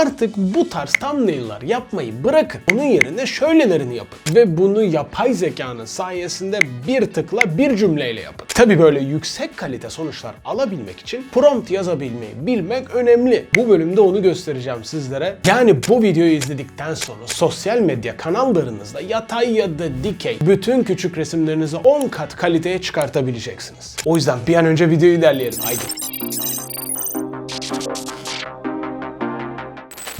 Artık bu tarz thumbnail'lar yapmayı bırakın. Onun yerine şöylelerini yapın. Ve bunu yapay zekanın sayesinde bir tıkla bir cümleyle yapın. Tabi böyle yüksek kalite sonuçlar alabilmek için prompt yazabilmeyi bilmek önemli. Bu bölümde onu göstereceğim sizlere. Yani bu videoyu izledikten sonra sosyal medya kanallarınızda yatay ya da dikey bütün küçük resimlerinizi 10 kat kaliteye çıkartabileceksiniz. O yüzden bir an önce videoyu ilerleyelim. Haydi.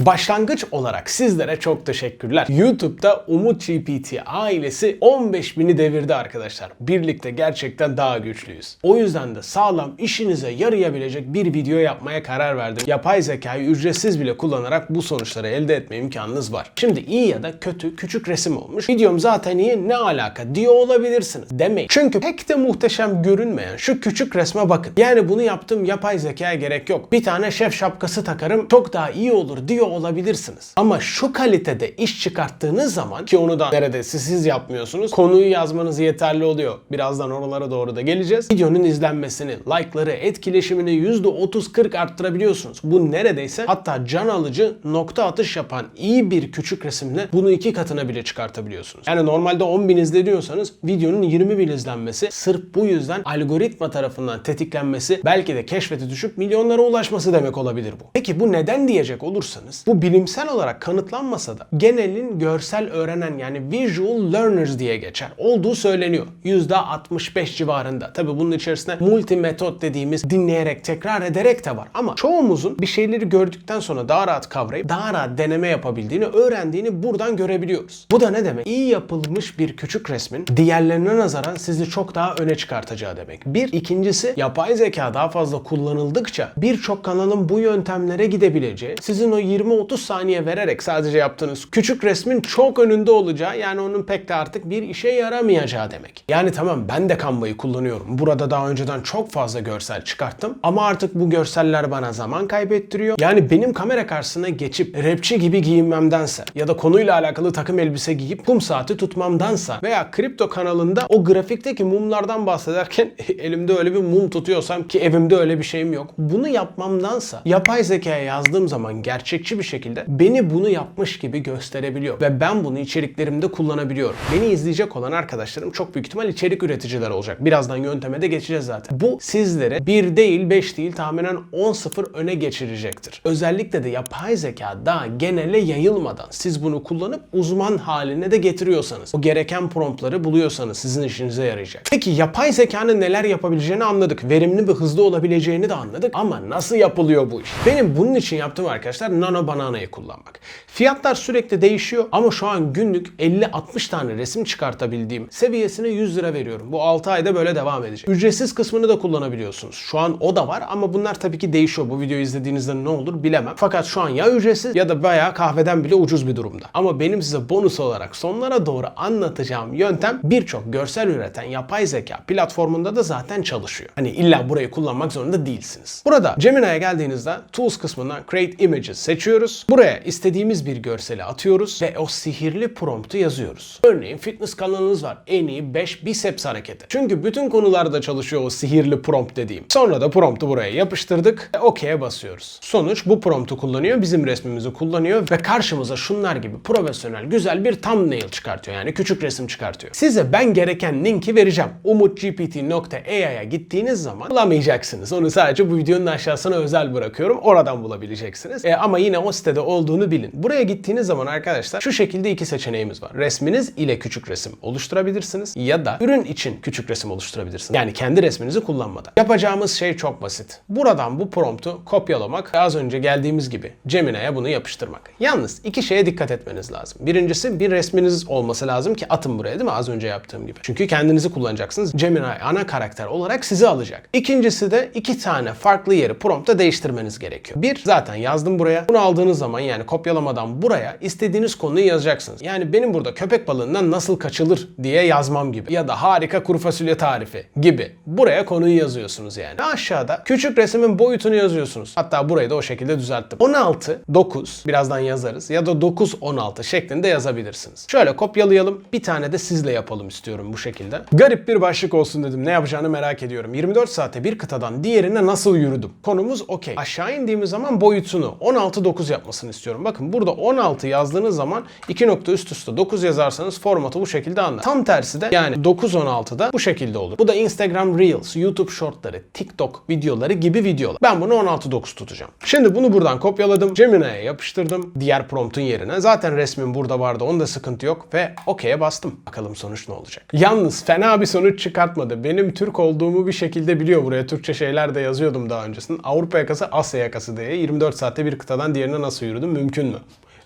Başlangıç olarak sizlere çok teşekkürler. YouTube'da Umut GPT ailesi 15 bini devirdi arkadaşlar. Birlikte gerçekten daha güçlüyüz. O yüzden de sağlam işinize yarayabilecek bir video yapmaya karar verdim. Yapay zekayı ücretsiz bile kullanarak bu sonuçları elde etme imkanınız var. Şimdi iyi ya da kötü küçük resim olmuş. Videom zaten iyi ne alaka diyor olabilirsiniz. Demeyin. Çünkü pek de muhteşem görünmeyen şu küçük resme bakın. Yani bunu yaptığım yapay zekaya gerek yok. Bir tane şef şapkası takarım çok daha iyi olur diyor olabilirsiniz. Ama şu kalitede iş çıkarttığınız zaman ki onu da neredeyse siz yapmıyorsunuz. Konuyu yazmanız yeterli oluyor. Birazdan oralara doğru da geleceğiz. Videonun izlenmesini, like'ları, etkileşimini %30-40 arttırabiliyorsunuz. Bu neredeyse hatta can alıcı nokta atış yapan iyi bir küçük resimle bunu iki katına bile çıkartabiliyorsunuz. Yani normalde 10 bin izleniyorsanız videonun 20 bin izlenmesi sırf bu yüzden algoritma tarafından tetiklenmesi belki de keşfete düşüp milyonlara ulaşması demek olabilir bu. Peki bu neden diyecek olursanız bu bilimsel olarak kanıtlanmasa da genelin görsel öğrenen yani visual learners diye geçer. Olduğu söyleniyor. %65 civarında. Tabi bunun içerisinde multi metot dediğimiz dinleyerek tekrar ederek de var. Ama çoğumuzun bir şeyleri gördükten sonra daha rahat kavrayıp daha rahat deneme yapabildiğini, öğrendiğini buradan görebiliyoruz. Bu da ne demek? İyi yapılmış bir küçük resmin diğerlerine nazaran sizi çok daha öne çıkartacağı demek. Bir. ikincisi yapay zeka daha fazla kullanıldıkça birçok kanalın bu yöntemlere gidebileceği, sizin o 20-30 saniye vererek sadece yaptığınız küçük resmin çok önünde olacağı yani onun pek de artık bir işe yaramayacağı demek. Yani tamam ben de Canva'yı kullanıyorum. Burada daha önceden çok fazla görsel çıkarttım ama artık bu görseller bana zaman kaybettiriyor. Yani benim kamera karşısına geçip rapçi gibi giyinmemdense ya da konuyla alakalı takım elbise giyip kum saati tutmamdansa veya kripto kanalında o grafikteki mumlardan bahsederken elimde öyle bir mum tutuyorsam ki evimde öyle bir şeyim yok. Bunu yapmamdansa yapay zekaya yazdığım zaman gerçekçi bir şekilde beni bunu yapmış gibi gösterebiliyor ve ben bunu içeriklerimde kullanabiliyorum. Beni izleyecek olan arkadaşlarım çok büyük ihtimal içerik üreticiler olacak. Birazdan yönteme de geçeceğiz zaten. Bu sizlere 1 değil 5 değil tahminen 10-0 öne geçirecektir. Özellikle de yapay zeka daha genele yayılmadan siz bunu kullanıp uzman haline de getiriyorsanız, o gereken promptları buluyorsanız sizin işinize yarayacak. Peki yapay zekanın neler yapabileceğini anladık. Verimli ve hızlı olabileceğini de anladık. Ama nasıl yapılıyor bu iş? Benim bunun için yaptığım arkadaşlar Nano Banana'yı kullanmak. Fiyatlar sürekli değişiyor ama şu an günlük 50-60 tane resim çıkartabildiğim seviyesine 100 lira veriyorum. Bu 6 ayda böyle devam edecek. Ücretsiz kısmını da kullanabiliyorsunuz. Şu an o da var ama bunlar tabii ki değişiyor. Bu videoyu izlediğinizde ne olur bilemem. Fakat şu an ya ücretsiz ya da bayağı kahveden bile ucuz bir durumda. Ama benim size bonus olarak sonlara doğru anlatacağım yöntem birçok görsel üreten yapay zeka platformunda da zaten çalışıyor. Hani illa burayı kullanmak zorunda değilsiniz. Burada Gemini'ye geldiğinizde Tools kısmından Create Images seçiyoruz. Buraya istediğimiz bir görseli atıyoruz ve o sihirli promptu yazıyoruz. Örneğin fitness kanalınız var. En iyi 5 biceps hareketi. Çünkü bütün konularda çalışıyor o sihirli prompt dediğim. Sonra da promptu buraya yapıştırdık ve OK'ye basıyoruz. Sonuç bu promptu kullanıyor, bizim resmimizi kullanıyor ve karşımıza şunlar gibi profesyonel güzel bir thumbnail çıkartıyor. Yani küçük resim çıkartıyor. Size ben gereken linki vereceğim. umutgpt.ai'ya gittiğiniz zaman bulamayacaksınız. Onu sadece bu videonun aşağısına özel bırakıyorum. Oradan bulabileceksiniz. E, ama yine o sitede olduğunu bilin. Buraya gittiğiniz zaman arkadaşlar şu şekilde iki seçeneğimiz var. Resminiz ile küçük resim oluşturabilirsiniz ya da ürün için küçük resim oluşturabilirsiniz. Yani kendi resminizi kullanmadan. Yapacağımız şey çok basit. Buradan bu promptu kopyalamak ve az önce geldiğimiz gibi Gemini'ye bunu yapıştırmak. Yalnız iki şeye dikkat etmeniz lazım. Birincisi bir resminiz olması lazım ki atın buraya değil mi? Az önce yaptığım gibi. Çünkü kendinizi kullanacaksınız. Gemini ana karakter olarak sizi alacak. İkincisi de iki tane farklı yeri prompta değiştirmeniz gerekiyor. Bir, zaten yazdım buraya. Bunu aldığınız zaman yani kopyalamadan buraya istediğiniz konuyu yazacaksınız. Yani benim burada köpek balığından nasıl kaçılır diye yazmam gibi. Ya da harika kuru fasulye tarifi gibi. Buraya konuyu yazıyorsunuz yani. Aşağıda küçük resmin boyutunu yazıyorsunuz. Hatta burayı da o şekilde düzelttim. 16, 9 birazdan yazarız ya da 9, 16 şeklinde yazabilirsiniz. Şöyle kopyalayalım. Bir tane de sizle yapalım istiyorum bu şekilde. Garip bir başlık olsun dedim. Ne yapacağını merak ediyorum. 24 saate bir kıtadan diğerine nasıl yürüdüm? Konumuz okey. Aşağı indiğimiz zaman boyutunu 16, 16.9 yapmasını istiyorum. Bakın burada 16 yazdığınız zaman 2 nokta üst üste 9 yazarsanız formatı bu şekilde anlar. Tam tersi de yani 9.16'da bu şekilde olur. Bu da Instagram Reels, YouTube Shortları, TikTok videoları gibi videolar. Ben bunu 16.9 tutacağım. Şimdi bunu buradan kopyaladım. Gemini'ye yapıştırdım. Diğer promptun yerine. Zaten resmim burada vardı. Onda sıkıntı yok ve OK'ye bastım. Bakalım sonuç ne olacak. Yalnız fena bir sonuç çıkartmadı. Benim Türk olduğumu bir şekilde biliyor. Buraya Türkçe şeyler de yazıyordum daha öncesinde. Avrupa yakası Asya yakası diye 24 saatte bir kıtadan diğerine nasıl yürüdüm mümkün mü?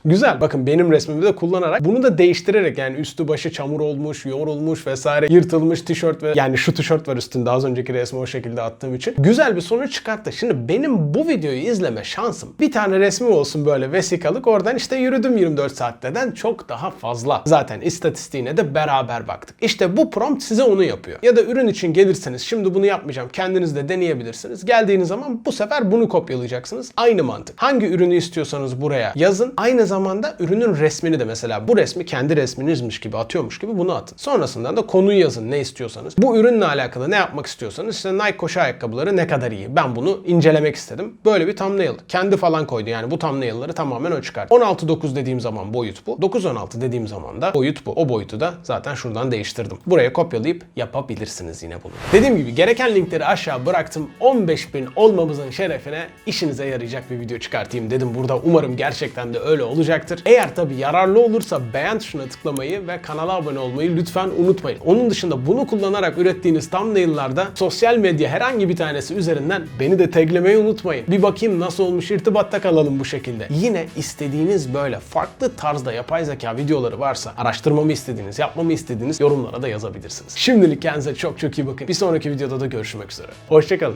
Güzel. Bakın benim resmimi de kullanarak bunu da değiştirerek yani üstü başı çamur olmuş, yorulmuş vesaire yırtılmış tişört ve yani şu tişört var üstünde az önceki resmi o şekilde attığım için. Güzel bir sonuç çıkarttı. Şimdi benim bu videoyu izleme şansım bir tane resmi olsun böyle vesikalık oradan işte yürüdüm 24 saatteden çok daha fazla. Zaten istatistiğine de beraber baktık. İşte bu prompt size onu yapıyor. Ya da ürün için gelirseniz şimdi bunu yapmayacağım kendiniz de deneyebilirsiniz. Geldiğiniz zaman bu sefer bunu kopyalayacaksınız. Aynı mantık. Hangi ürünü istiyorsanız buraya yazın. Aynı zamanda ürünün resmini de mesela bu resmi kendi resminizmiş gibi atıyormuş gibi bunu atın. Sonrasında da konuyu yazın ne istiyorsanız. Bu ürünle alakalı ne yapmak istiyorsanız işte Nike koşu ayakkabıları ne kadar iyi. Ben bunu incelemek istedim. Böyle bir thumbnail. Kendi falan koydu yani bu thumbnail'ları tamamen o çıkarttı. 16.9 dediğim zaman boyut bu. 9.16 dediğim zaman da boyut bu. O boyutu da zaten şuradan değiştirdim. Buraya kopyalayıp yapabilirsiniz yine bunu. Dediğim gibi gereken linkleri aşağı bıraktım. 15.000 olmamızın şerefine işinize yarayacak bir video çıkartayım dedim burada. Umarım gerçekten de öyle olacaktır. Eğer tabi yararlı olursa beğen tuşuna tıklamayı ve kanala abone olmayı lütfen unutmayın. Onun dışında bunu kullanarak ürettiğiniz thumbnail'larda sosyal medya herhangi bir tanesi üzerinden beni de taglemeyi unutmayın. Bir bakayım nasıl olmuş irtibatta kalalım bu şekilde. Yine istediğiniz böyle farklı tarzda yapay zeka videoları varsa araştırmamı istediğiniz, yapmamı istediğiniz yorumlara da yazabilirsiniz. Şimdilik kendinize çok çok iyi bakın. Bir sonraki videoda da görüşmek üzere. Hoşçakalın.